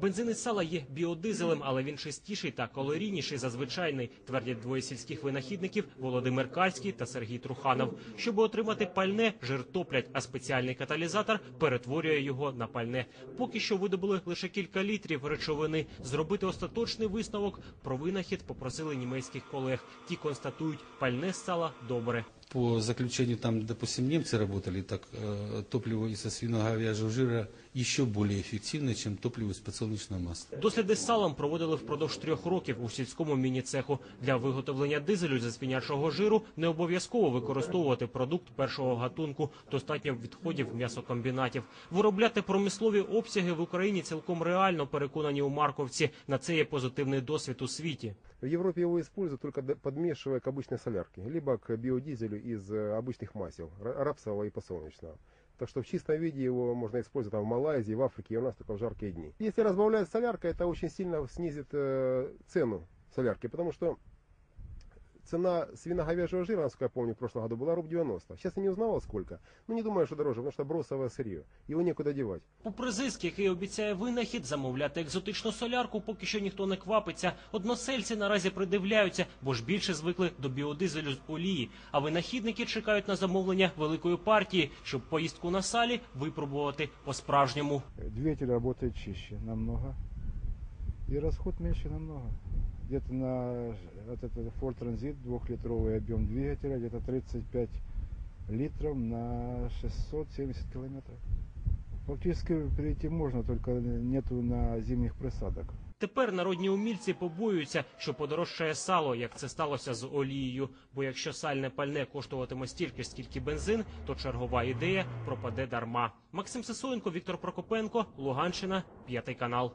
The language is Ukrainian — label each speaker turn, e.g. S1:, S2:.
S1: Бензин із сала є біодизелем, але він чистіший та калорійніший за звичайний, твердять двоє сільських винахідників Володимир Кальський та Сергій Труханов. Щоб отримати пальне, жир топлять, а спеціальний каталізатор перетворює його на пальне. Поки що видобули лише кілька літрів речовини. Зробити остаточний висновок про винахід попросили німецьких колег. Ті констатують, пальне з сала добре
S2: По заключению, там, допустим, немцы работали, так э, топливо из свино-говяжьего жира еще более эффективно, чем топливо из подсолнечного масла.
S1: Досліди з салом проводили впродовж трьох років у сільському міні-цеху. Для виготовлення дизелю зі свинячого жиру не обов'язково використовувати продукт першого гатунку. Достатньо відходів м'ясокомбінатів. Виробляти промислові обсяги в Україні цілком реально переконані у Марковці. На це є позитивний досвід у світі.
S3: В Европе его используют только д- подмешивая к обычной солярке, либо к из э, обычных масел, ра- рапсового и подсолнечного. Так что в чистом виде его можно использовать там, в Малайзии, в Африке, и у нас только в жаркие дни. Если разбавлять соляркой, это очень сильно снизит э, цену солярки, потому что цена свино-говяжьего жира, насколько я помню, в прошлом году была рубль 90. Сейчас я не узнавал сколько. Ну, не думаю, что дороже, потому что бросовое сырье. Его некуда девать.
S1: Попри зиск, який обіцяє винахід, замовляти екзотичну солярку поки що ніхто не квапиться. Односельці наразі придивляються, бо ж більше звикли до біодизелю з олії. А винахідники чекають на замовлення великої партії, щоб поїздку на салі випробувати по-справжньому.
S4: Двигатель работает чище намного. И расход меньше намного Где-то на вот этот Ford Transit двухлитровый объем двигателя, где-то 35 литров на 670 километров. Фактически перейти можно, только нету на зимних присадок.
S1: Тепер народні умільці побоюються, що подорожчає сало, як це сталося з олією. Бо якщо сальне пальне коштуватиме стільки ж, скільки бензин, то чергова ідея пропаде дарма. Максим Сисоєнко, Віктор Прокопенко, Луганщина, п'ятий канал.